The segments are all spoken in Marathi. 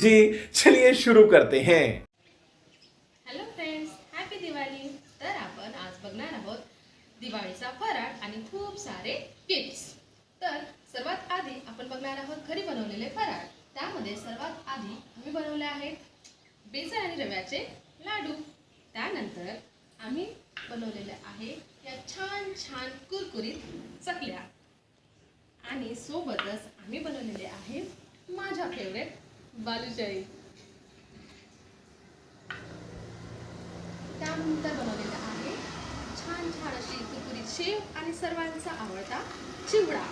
जी चलिए शुरू करते हैं। हॅलो फ्रेंड्स हॅपी दिवाळी तर आपण आज बघणार आहोत दिवाळीचा फराळ आणि खूप सारे टिप्स तर सर्वात आधी आपण बघणार आहोत घरी बनवलेले फराळ. त्यामध्ये सर्वात आधी आम्ही बनवले आहेत बेसन आणि रव्याचे लाडू. त्यानंतर आम्ही बनवलेले आहे या छान छान कुरकुरीत चकल्या. आणि सोबतच आम्ही बनवलेले आहे माझ्या फेवरेट बालुशाही. त्यानंतर बनवलेलं आहे. छान छान अशी कुरकुरीत शेव आणि सर्वांचा आवडता चिवडा.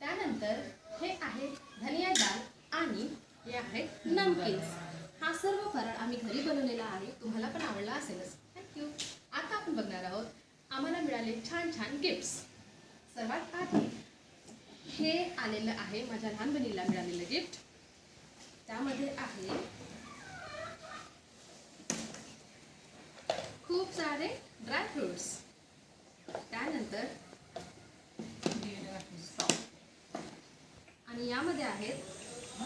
त्यानंतर हे आहे धनिया डाळ आणि हे आहेत नमकीन्स हा सर्व फराळ आम्ही घरी बनवलेला आहे. तुम्हाला पण आवडला असेलच. थँक्यू आता आपण बघणार आहोत. आम्हाला मिळाले छान छान गिफ्ट्स सर्वात आधी हे आलेलं आहे माझ्या लहान बहिणीला मिळालेलं गिफ्ट त्यामध्ये आहे खूप सारे ड्रायफ्रुट्स त्यानंतर आणि यामध्ये आहेत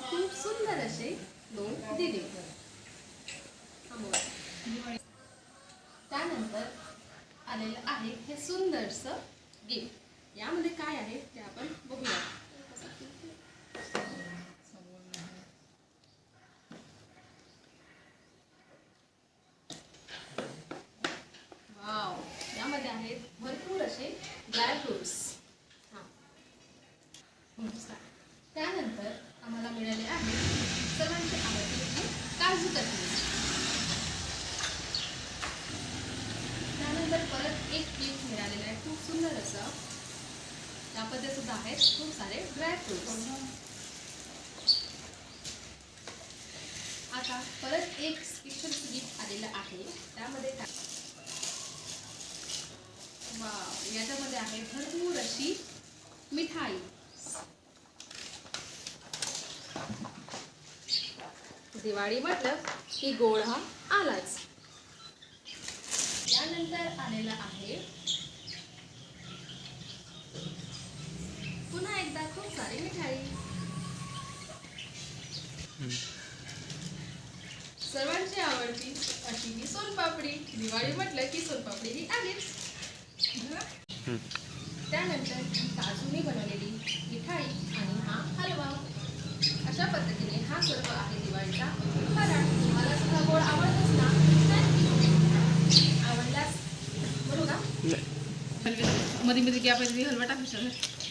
खूप सुंदर असे दोन दिवे. त्यानंतर आलेलं आहे हे सुंदरसं गिफ्ट यामध्ये काय आहे ते आपण बघूया. वाव यामध्ये आहेत भरपूर असे ड्रायफ्रुट्स हां. त्यानंतर आम्हाला मिळाले आहे सर्वांची आवडती म्हणजे काजू कतली त्यानंतर परत एक गिफ्ट मिळालेला आहे खूप सुंदर असं. त्यामध्ये सुद्धा आहेत खूप सारे ड्रायफ्रुट्स आता परत एक स्पेशल स्वीट आलेलं आहे. त्यामध्ये काय? याच्यामध्ये आहे भरपूर अशी मिठाई. दिवाळी म्हटलं की गोड हा आलाच. यानंतर आलेला आहे एकदा खूप सारी मिठाई. सर्वांची आवडती अशी ही सोनपापडी दिवाळी म्हटलं की सोनपापडी ही आलीच त्यानंतर काजूने बनवलेली मिठाई आणि हा हलवा. अशा पद्धतीने हा सर्व आहे दिवाळीचा फराळ. तुम्हाला सुद्धा गोड आवडतच ना बोलू का? मध्ये मध्ये गॅप आहे हलवा टाकू शकत?